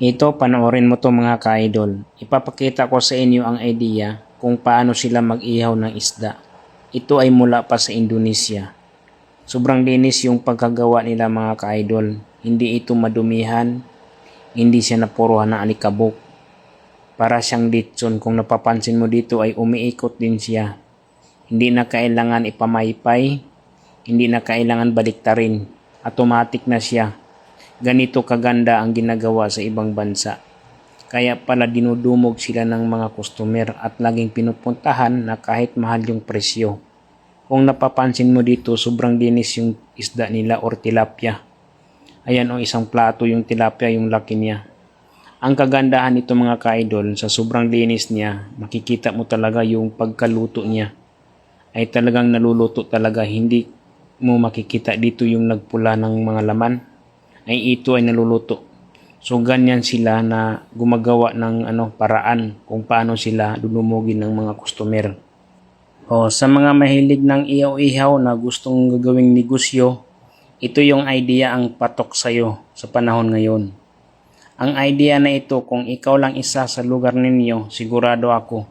Ito, panoorin mo to mga ka-idol. Ipapakita ko sa inyo ang idea kung paano sila mag-ihaw ng isda. Ito ay mula pa sa Indonesia. Sobrang linis yung pagkagawa nila mga ka-idol. Hindi ito madumihan, hindi siya napuruhan ng alikabok. Para siyang litson kung napapansin mo dito ay umiikot din siya. Hindi na kailangan ipamaypay, hindi na kailangan baliktarin. Automatic na siya. Ganito kaganda ang ginagawa sa ibang bansa. Kaya pala dinudumog sila ng mga customer at laging pinupuntahan na kahit mahal yung presyo. Kung napapansin mo dito, sobrang linis yung isda nila or tilapia. Ayan o isang plato yung tilapia yung laki niya. Ang kagandahan nito mga ka-idol, sa sobrang linis niya, makikita mo talaga yung pagkaluto niya. Ay talagang naluluto talaga, hindi mo makikita dito yung nagpula ng mga laman. Ay ito ay naluluto. So ganyan sila na gumagawa ng ano paraan kung paano sila dudumugin ng mga customer. O sa mga mahilig ng ihaw-ihaw na gustong gagawing negosyo, ito yung idea ang patok sa'yo sa panahon ngayon. Ang idea na ito kung ikaw lang isa sa lugar ninyo, sigurado ako,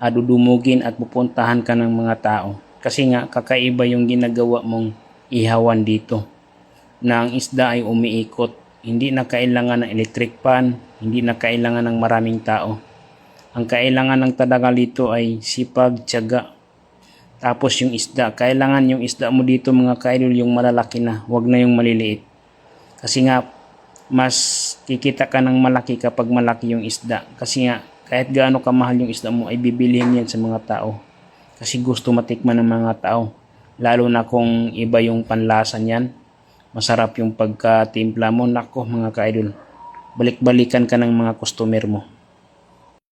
adudumugin at pupuntahan ka ng mga tao. Kasi nga kakaiba yung ginagawa mong ihawan dito. Na ang isda ay umiikot. Hindi na kailangan ng electric pan, hindi na kailangan ng maraming tao. Ang kailangan ng talaga dito ay sipag, tiyaga. Tapos yung isda, kailangan yung isda mo dito mga kaidol yung malalaki na, wag na yung maliliit. Kasi nga, mas kikita ka ng malaki kapag malaki yung isda. Kasi nga, kahit gaano kamahal yung isda mo, ay bibilihin yan sa mga tao. Kasi gusto matikman ng mga tao. Lalo na kung iba yung panlasa niyan. Masarap yung pagkatimpla mo. Nako mga kaidol. Balik-balikan ka ng mga customer mo.